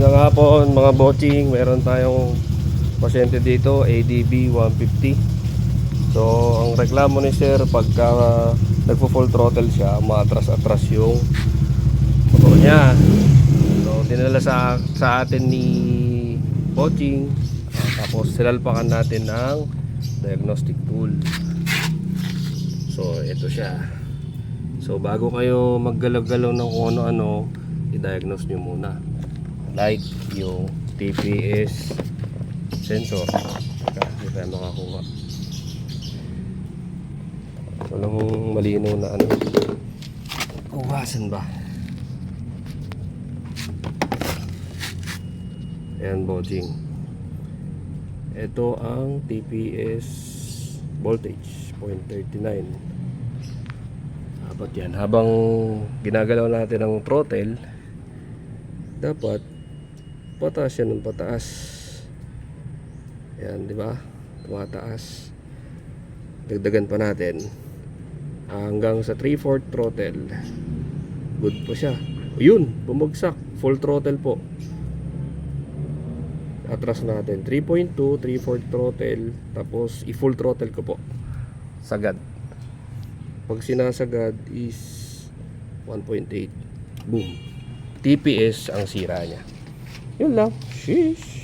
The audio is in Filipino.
Magandang hapon mga boching, meron tayong pasyente dito, ADB 150. So, ang reklamo ni sir pagka uh, nagpo-full throttle siya, maatras-atras yung motor niya. So, dinala sa, sa atin ni boching. Ah, tapos silalpakan natin ng diagnostic tool. So, ito siya. So, bago kayo maggalaw-galaw ng ano-ano, i-diagnose nyo muna. Like yung TPS sensor. Hindi tayo makakuha. Walang malinaw na ano. Kuwasan ba? Ayan, bodging. Ito ang TPS voltage, 0.39 dapat yan habang ginagalaw natin ang throttle dapat pataas yan ng pataas. Yan di ba? Tumataas. Dagdagan pa natin. Hanggang sa 3/4 throttle. Good po siya. Yun bumagsak. Full throttle po. Atras natin. 3.2 3/4 throttle. Tapos i-full throttle ko po. Sagad. Pag sinasagad is 1.8 boom. TPS ang sira niya yun lang sheesh